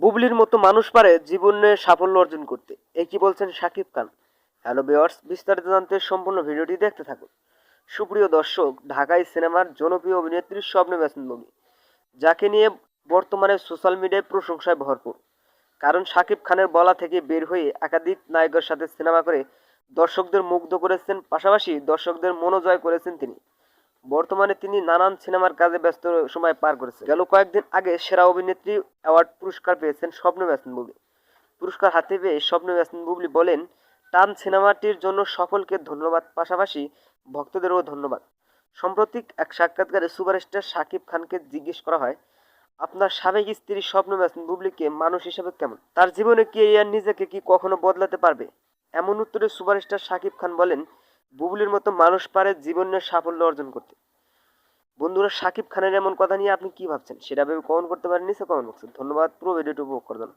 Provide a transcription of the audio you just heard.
বুবলির মতো মানুষ পারে জীবনে সাফল্য অর্জন করতে। এই কি বলছেন শাকিব খান? হ্যালো বিয়ার্স বিস্তারিত জানতে সম্পূর্ণ ভিডিওটি দেখতে থাকুন। সুপ্রিয় দর্শক, ঢাকায় সিনেমার জনপ্রিয় অভিনেত্রী স্বপ্ন ব্যস্ত মুভি যাকে নিয়ে বর্তমানে সোশ্যাল মিডিয়ায় প্রশংসায় ভরপুর। কারণ শাকিব খানের বলা থেকে বের হয়ে একাধিক নায়কের সাথে সিনেমা করে দর্শকদের মুগ্ধ করেছেন, পাশাপাশি দর্শকদের মনোজয় করেছেন তিনি। বর্তমানে তিনি নানান সিনেমার কাজে ব্যস্ত সময় পার করেছেন। গেল কয়েকদিন আগে সেরা অভিনেত্রী অ্যাওয়ার্ড পুরস্কার পেয়েছেন স্বপ্ন ব্যস্ত বুবলি। পুরস্কার হাতে পেয়ে স্বপ্ন ব্যস্ত বুবলি বলেন, টান সিনেমাটির জন্য সকলকে ধন্যবাদ। পাশাপাশি ভক্তদেরও ধন্যবাদ। সম্প্রতি এক সাক্ষাৎকারে সুপারস্টার শাকিব খানকে জিজ্ঞেস করা হয়, আপনার সাবেক স্ত্রী স্বপ্ন ব্যস্ত বুবলিকে মানুষ হিসেবে কেমন? তার জীবনে কি আর নিজেকে কি কখনো বদলাতে পারবে? এমন উত্তরে সুপারস্টার শাকিব খান বলেন, বুবলির মতো মানুষ পারে জীবনের সাফল্য অর্জন করতে। বন্ধুরা, সাকিব খানের এমন কথা নিয়ে আপনি কি ভাবছেন? সেটা ভেবে কমেন্ট করতে পারেন নিচে কমেন্ট বক্সে ধন্যবাদ, পুরো ভিডিওটি উপভোগ করার জন্য।